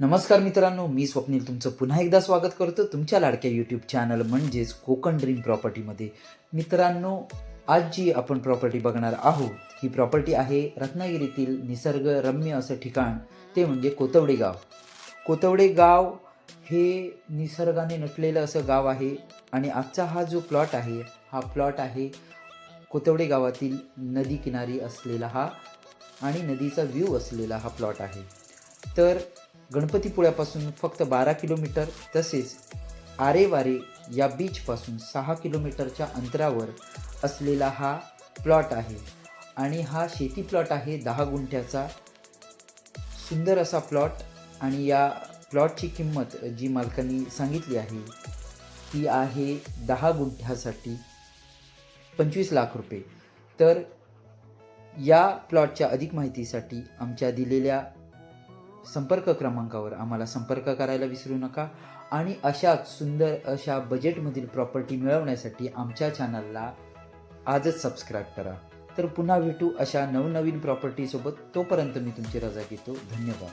नमस्कार मित्रांनो मी स्वप्नील तुमचं पुन्हा एकदा स्वागत करतो तुमच्या लाडक्या यूट्यूब चॅनल म्हणजेच कोकण ड्रीम प्रॉपर्टीमध्ये मित्रांनो आज जी आपण प्रॉपर्टी बघणार आहोत ही प्रॉपर्टी आहे रत्नागिरीतील निसर्गरम्य असं ठिकाण ते म्हणजे कोतवडे गाव. कोतवडे गाव हे निसर्गाने नटलेलं असं गाव आहे आणि आजचा हा जो प्लॉट आहे हा प्लॉट आहे कोतवडे गावातील नदी किनारी असलेला हा आणि नदीचा व्ह्यू असलेला हा प्लॉट आहे. तर गणपतीपुळ्यापासून फक्त बारा किलोमीटर तसेच आरेवारे या बीचपासून सहा किलोमीटरच्या अंतरावर असलेला हा प्लॉट आहे. आणि हा शेती प्लॉट आहे दहा गुंठ्याचा. सुंदर असा प्लॉट आणि या प्लॉटची किंमत जी मालकांनी सांगितली आहे ती आहे दहा गुंठ्यासाठी पंचवीस लाख रुपये. तर या प्लॉटच्या अधिक माहितीसाठी आमच्या दिलेल्या संपर्क क्रमांकावर आम्हाला संपर्क करायला विसरू नका. आणि अशाच सुंदर अशा बजेटमधील प्रॉपर्टी मिळवण्यासाठी आमच्या चॅनलला आजच सबस्क्राईब करा. तर पुन्हा भेटू अशा नवनवीन प्रॉपर्टीसोबत तोपर्यंत मी तुमची रजा घेतो. धन्यवाद.